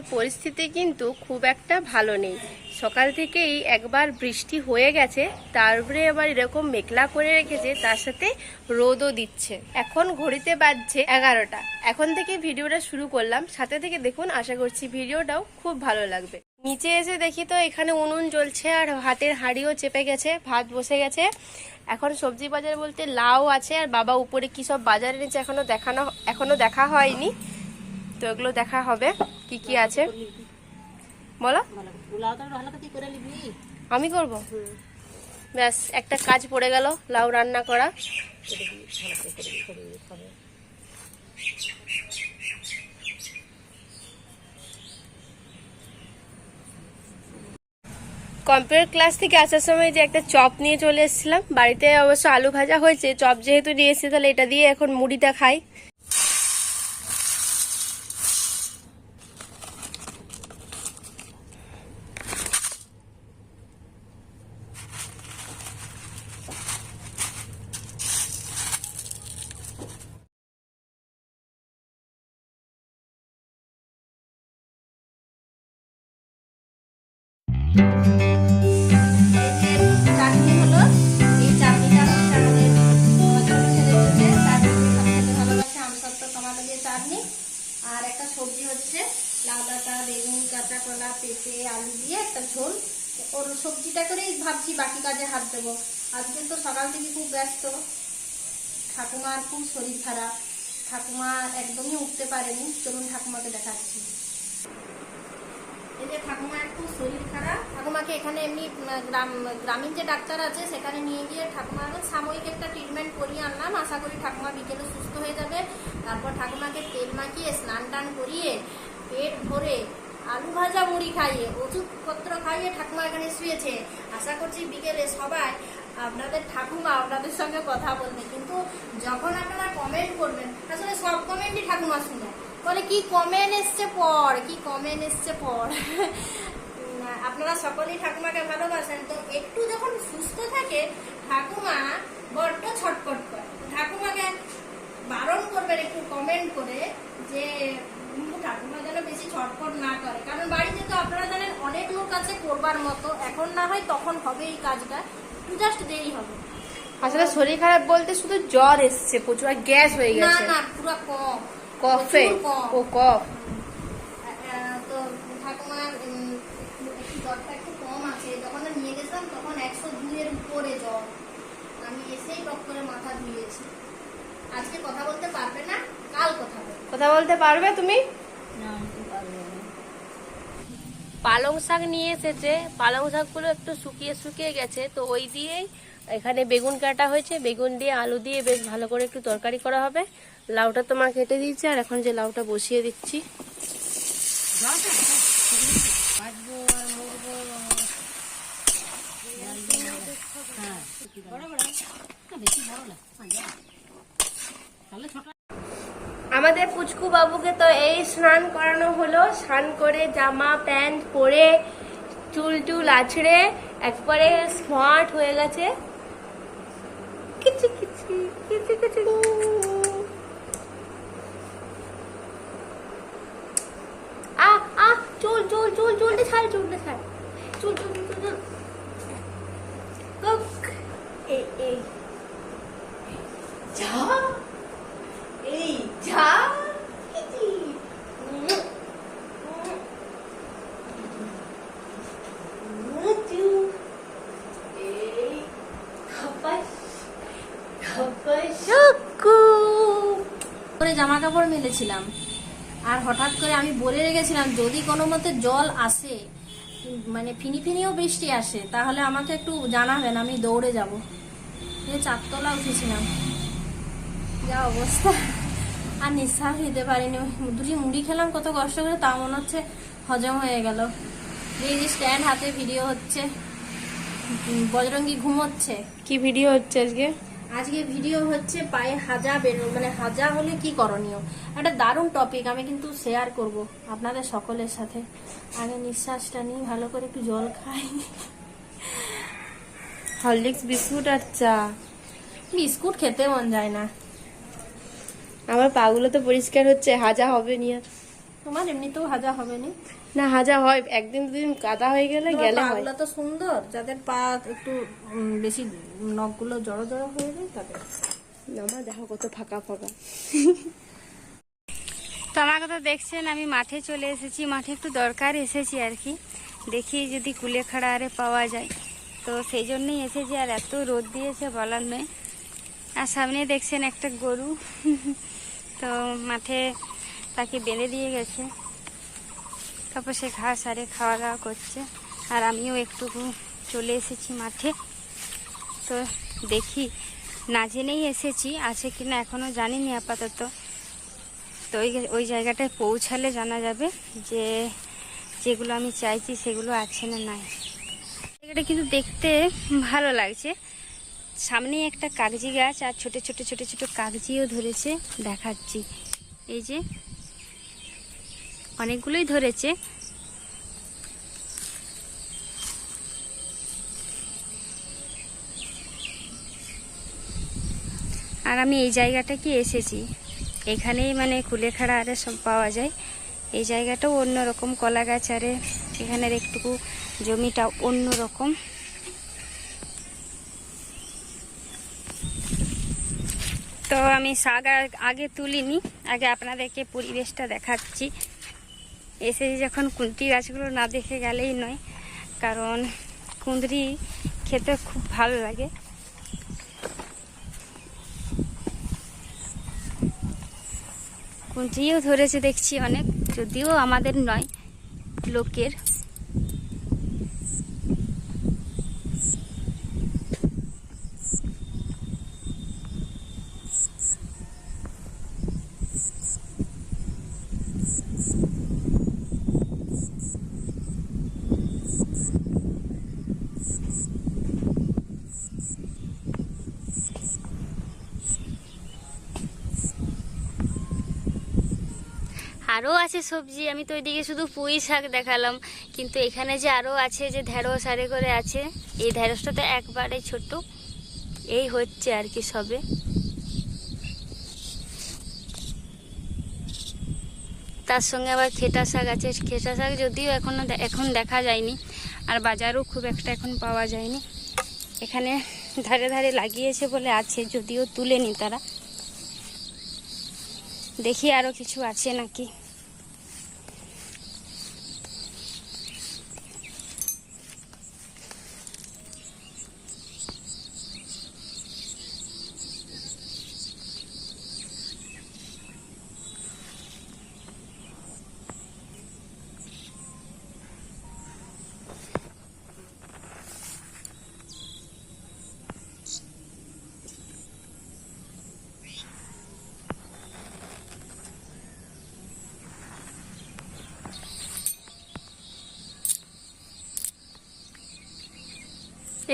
আকাশের পরিস্থিতি কিন্তু খুব একটা ভালো নেই। সকাল থেকেই একবার বৃষ্টি হয়ে গেছে তারপরে আবার এরকম মেঘলা করে রেখেছে, তার সাথে রোদও দিচ্ছে। এখন ঘড়িতে বাজছে এগারোটা। এখন থেকে ভিডিওটা শুরু করলাম। সাথে থেকে দেখুন, আশা করছি ভিডিওটাও খুব ভালো লাগবে। নিচে এসে দেখি তো এখানে উনুন জ্বলছে আর হাতের হাঁড়িও চেপে গেছে, ভাত বসে গেছে। এখন সবজি বাজার বলতে লাউ আছে, আর বাবা উপরে কি সব বাজার এনেছে এখনও দেখানো এখনও দেখা হয়নি। তো এগুলো দেখা হবে। কি কি আছে? বলো। আমি করব? ব্যাস, একটা কাজ পড়ে গেল, লাউ রান্না করা। কম্পিউটার ক্লাস থেকে আসার সময় যে একটা চপ নিয়ে চলে এসেছিলাম, বাড়িতে অবশ্য আলু ভাজা হয়েছে, চপ যেহেতু নিয়ে এসেছি তাহলে এটা দিয়ে এখন মুড়িটা খাই। লাউ ডাঁটা, বেগুন কাঁচা কলা পেঁপে, আলু দিয়ে একটা ঝোল। ওর সবজিটা করেই ভাবছি বাকি কাজে হাত দেবো। আজকে তো সকাল থেকে খুব ব্যস্ত। ঠাকুমার খুব শরীর খারাপ। ঠাকুমা একদমই উঠতে পারেনি। চলুন ঠাকুমাকে দেখাচ্ছি। এই ঠাকুমা একটু শরীর খারাপ। ঠাকুমাকে এখানে এমনি গ্রাম, গ্রামীণ যে ডাক্তার আছে, সেখানে নিয়ে গিয়ে ঠাকুমাকে সাময়িক একটা ট্রিটমেন্ট করিয়ে আনলাম। আশা করি ঠাকুমা বিকেলে সুস্থ হয়ে যাবে। তারপর ঠাকুমাকে তেল মাখিয়ে, স্নান টান করিয়ে, পেট ভরে আলু ভাজা মুড়ি খাইয়ে, ওষুধপত্র খাইয়ে ঠাকুমা এখানে শুয়েছে। আশা করছি বিকেলে সবাই আপনাদের ঠাকুমা আপনাদের সঙ্গে কথা বলবে। কিন্তু যখন আপনারা কমেন্ট করবেন, আসলে সব কমেন্টই ঠাকুমা শুনে। বলে কি কমেন্ট এসছে পর কি কমেন্ট এসছে পর? আপনারা সকলেই ঠাকুমাকে ভালোবাসেন। তো একটু যখন সুস্থ থাকে ঠাকুমা বড্ড ছটপট করে। ঠাকুমাকে বারণ করবেন একটু কমেন্ট করে যে ঠাকুমা যেন বেশি ছটপট না করে। কারণ বাড়িতে তো আপনারা জানেন অনেক লোক আছে করবার মতো। এখন না হয় তখন হবে এই কাজটা। একটু জাস্ট দেরি হবে। আসলে শরীর খারাপ বলতে শুধু জ্বর এসছে প্রচুর গ্যাস হয়ে গেছে। না না পুরো কম। কফে? ও কফ। তো ঠাকুমার একটু জ্বরটা একটু কম আছে। যখন নিয়ে গেছিলাম তখন একশো দুইয়ের উপরে জ্বর। আমি এসেই টক করে মাথা ধুয়েছি। আজকে কথা বলতে পারবে না? কাল কথা বলবে। কথা বলতে পারবে তুমি? পালং শাক নিয়ে এসেছে। পালং শাকগুলো একটু শুকিয়ে শুকিয়ে গেছে তো ওই দিয়েই এখানে বেগুন কাটা হয়েছে, বেগুন দিয়ে আলু দিয়ে বেশ ভালো করে একটু তরকারি করা হবে। লাউটা তোমার কেটে দিয়েছে, আর এখন যে লাউটা বসিয়ে দিচ্ছি। আমাদের পুচকু বাবুকে তো এই স্নান করানো হলো। স্নান করে জামা, প্যান্ট পরে চুল টুল আছড়ে একবারে স্মার্ট হয়ে গেছে। কিচি কিচি কিচি কিচি আ আ, চল চল চল চুলটা ছাড় চুলটা ছাড়। চল চল চল, চুল কুক এই এই। যা এই যা কিচি এই খাপাস খাপাস করে মেলেছিলাম আর হঠাৎ করে আমি বলে রেখেছিলাম, যদি কোনো মতে জল আসে মানে ফিনি ফিনিও বৃষ্টি আসে, তাহলে আমাকে একটু জানাবেন, আমি দৌড়ে যাব। এই চারতলা উঠেছিলাম। যা অবস্থা। আর নিঃশ্বাস নিতে পারিনি। দুটি মুড়ি খেলাম, কত কষ্ট করে, তা মনে হচ্ছে হজম হয়ে গেল। এই যে স্ট্যান্ড হাতে ভিডিও হচ্ছে, বজরঙ্গি ঘুমোচ্ছে। কি ভিডিও হচ্ছে আজকে? আজকে ভিডিও হচ্ছে পায়ে হাজা বেরো মানে হাজা হলে কি করণীয়? একটা দারুণ টপিক আমি কিন্তু শেয়ার করব আপনাদের সকলের সাথে। আগে নিঃশ্বাসটা নিই, ভালো করে একটু জল খাই। হরলিক্স, বিস্কুট আর চা। বিস্কুট খেতে মন যায় না। আমার পাগুলো তো পরিষ্কার হচ্ছে, হাজা হবে নি আর তোমার এমনিতেও হাজা হবে না? না হাজা হয় একদিন দুদিন কাদা হয়ে গেলে গেলে হয়। তো সুন্দর যাদের পা একটু বেশি নখগুলো জড়ো জড়ো হয়ে যায় তাদের। আমার দেখো কত ফাঁকা ফাঁকা। তো আমাকে তো দেখছেন আমি মাঠে চলে এসেছি মাঠে একটু দরকার এসেছি আর কি। দেখি যদি কুলেখাড়া আরে পাওয়া যায়। তো সেই জন্যই এসেছি আর এত রোদ দিয়েছে বলার নয়। আর সামনে দেখছেন একটা গরু। তো মাঠে তাকে বেঁধে দিয়ে গেছে। তারপর সে ঘাস আরে খাওয়া দাওয়া করছে। আর আমিও একটু চলে এসেছি মাঠে। তো দেখি, না জেনেই এসেছি, আছে কি কিনা এখনও জানিনি আপাতত। তো ওই ওই জায়গাটায় পৌঁছালে জানা যাবে যে, যেগুলো আমি চাইছি সেগুলো আছে না নাই। জায়গাটা কিন্তু দেখতে ভালো লাগছে। সামনেই একটা কাগজি গাছ আর ছোট ছোট ছোট ছোট কাগজিও ধরেছে। দেখাচ্ছি। এই যে অনেকগুলোই ধরেছে। আর আমি এই জায়গাটা কি এসেছি? এখানেই মানে কুলেখাড়া আরে সব পাওয়া যায়। এই জায়গাটাও অন্যরকম কলা গাছ, আরে এখানের একটুকু জমিটা অন্যরকম। তো আমি শাক আগে তুলিনি, আগে আপনাদেরকে পরিবেশটা দেখাচ্ছি। এসেছি যখন কুন্তি গাছগুলো না দেখে গেলেই নয়, কারণ কুঁদরি খেতে খুব ভালো লাগে। কুন্দরিও ধরেছে দেখছি অনেক, যদিও আমাদের নয়, লোকের। আরও আছে সবজি, আমি তো ওইদিকে শুধু পুঁই শাক দেখালাম। কিন্তু এখানে যে আরও আছে, যে ঢেঁড়স আরে করে আছে, এই ঢেঁড়সটা তো একবারে ছোট। এই হচ্ছে আর কি সবে। তার সঙ্গে আবার খেটা শাক আছে। খেটা শাক যদিও এখনও দে- এখন দেখা যায়নি, আর বাজারও খুব একটা এখন পাওয়া যায়নি। এখানে ধারে ধারে লাগিয়েছে বলে আছে, যদিও তুলেনি তারা। দেখি আরও কিছু আছে নাকি।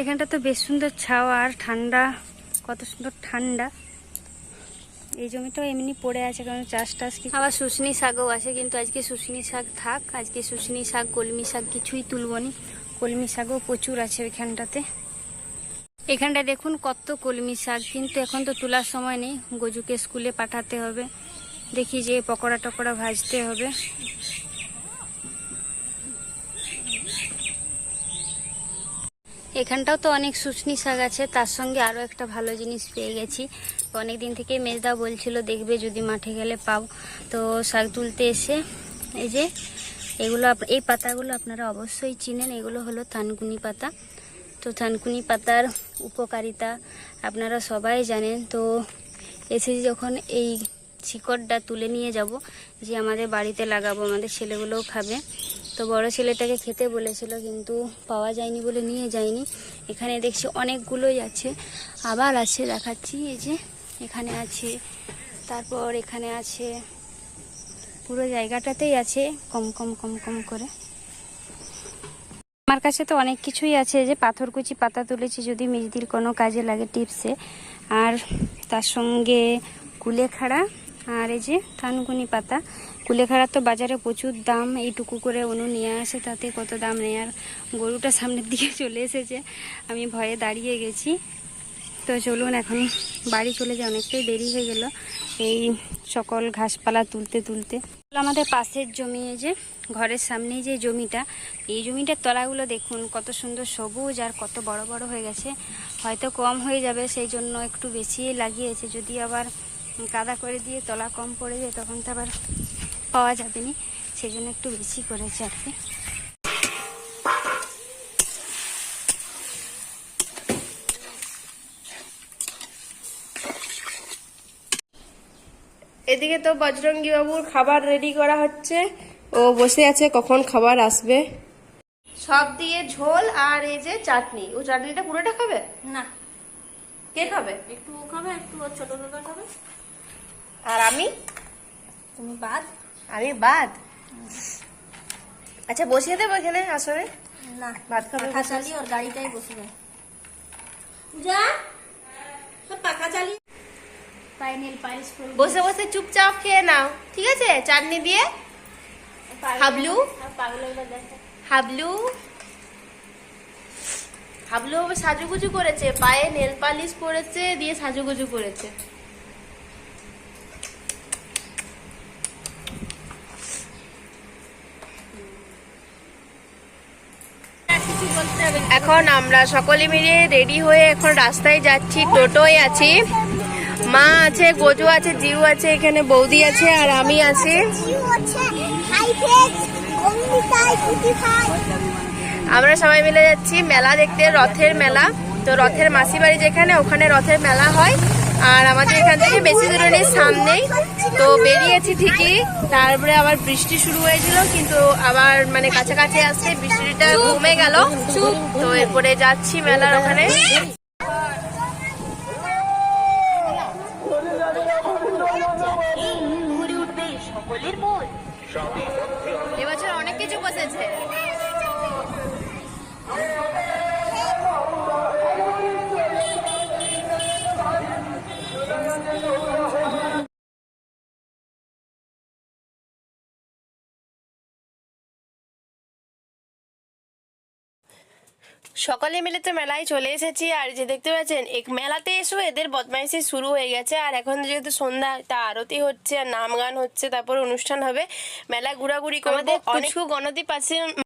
এখানটা তো বেশ সুন্দর ছাওয়া আর ঠান্ডা কত সুন্দর ঠান্ডা। এই জমিটাও এমনি পড়ে আছে কারণ চাষ টাস কি আবার শুশনি শাকও আছে কিন্তু আজকে শুশনি শাক থাক আজকে শুশনি শাক কলমি শাক কিছুই তুলবনি। কলমি শাকও প্রচুর আছে ওইখানটাতে এখানটা দেখুন কত কলমি শাক কিন্তু এখন তো তোলার সময় নেই। গজুকে স্কুলে পাঠাতে হবে দেখি যে পকোড়া টকোড়া ভাজতে হবে। এখানটাও তো অনেক শুশনি শাক আছে, তার সঙ্গে আরও একটা ভালো জিনিস পেয়ে গেছি। অনেক দিন থেকে মেজদা বলছিল, দেখবে যদি মাঠে গেলে পাও। তো শাক তুলতে এসে এই যে এগুলো এই পাতাগুলো আপনারা অবশ্যই চিনেন। এগুলো হলো থানকুনি পাতা। তো থানকুনি পাতার উপকারিতা আপনারা সবাই জানেন। তো এসে যখন এই শিকড়টা তুলে নিয়ে যাব যে আমাদের বাড়িতে লাগাবো, আমাদের ছেলেগুলোও খাবে। তো বড় ছেলেটাকে খেতে বলেছিল, কিন্তু পাওয়া যায়নি বলে নিয়ে যায়নি। এখানে দেখছি অনেকগুলোই আছে। আবার আছে, দেখাচ্ছি এই যে, এখানে আছে, তারপর এখানে আছে, পুরো জায়গাটাতেই আছে, কম কম কম কম করে। আমার কাছে তো অনেক কিছুই আছে যে পাথরকুচি পাতা তুলেছি যদি মেজদির কোনো কাজে লাগে টিপসে। আর তার সঙ্গে কুলেখাড়া আর এই যে থানকুনি পাতা, কুলেখাড়ার তো বাজারে প্রচুর দাম, এইটুকু করে অনু নিয়ে আসে, তাতে কত দাম নেই। আর গরুটা সামনের দিকে চলে এসেছে, আমি ভয়ে দাঁড়িয়ে গেছি। তো চলুন এখন বাড়ি চলে যায় অনেকটাই দেরি হয়ে গেল এই সকল ঘাসপালা তুলতে তুলতে। আমাদের পাশের জমি যে ঘরের সামনেই যে জমিটা, এই জমিটার তলাগুলো দেখুন, কত সুন্দর সবুজ আর কত বড় বড় হয়ে গেছে। হয়তো কম হয়ে যাবে, সেই জন্য একটু বেশি লাগিয়েছে, যদি আবার কাদা করে দিয়ে তলা কম পড়ে যায় তখন তো আবার পাওয়া যাবে না। সেই জন্য একটু বেশি করেছে আর কি। এদিকে তো বজরঙ্গি বাবুর খাবার রেডি করা হচ্ছে। ও বসে আছে কখন খাবার আসবে? সব দিয়ে ঝোল আর এই যে চাটনি। ও চাটনিটা পুরোটা খাবে? না। কে খাবে? একটু ও খাবে একটু ওর ছোট দাদা খাবে। আর আমি? তুমি বাদ? আমি বাদ? আচ্ছা বসিয়ে দেবো এখানে আসলে না ভাত খাবে পাখা চালিয়ে ওর গাড়িটাই বসে যায়। পূজা তোর পাখা করে বসে বসে চুপচাপ খেয়ে নাও ঠিক আছে? চাটনি দিয়ে? হাবলু? হাবলু? হাবলু সাজুগুজু করেছে পায়ে নেল পালিশ পরেছে দিয়ে সাজুগুজু করেছে। এখন আমরা সকলে মিলে রেডি হয়ে এখন রাস্তায় যাচ্ছি, টোটোয় আছি। মা আছে, গোজু আছে, জিউ আছে, এখানে বৌদি আছে আর আমি আছি। আমরা সবাই মিলে যাচ্ছি, মেলা দেখতে, রথের মেলা। তো রথের মাসি বাড়ি যেখানে, ওখানে রথের মেলা হয়। আর আমাদের এখান থেকে বেশি দূরে নেই। সামনেই তো বেরিয়েছি ঠিকই। তারপরে আবার বৃষ্টি শুরু হয়েছিল, কিন্তু আবার মানে কাছাকাছি আসছে বৃষ্টিটা কমে গেল। তো এরপরে যাচ্ছি মেলার ওখানে। এবছর সকলে মিলে তো মেলায় চলে এসেছি আর যে দেখতে পাচ্ছেন এক মেলাতে এসেও এদের বদমাইশি শুরু হয়ে গেছে। আর এখন যেহেতু সন্ধ্যা তা আরতি হচ্ছে আর নাম গান হচ্ছে তারপর অনুষ্ঠান হবে। মেলা ঘুরাঘুরি করে অনেক গণতি আছে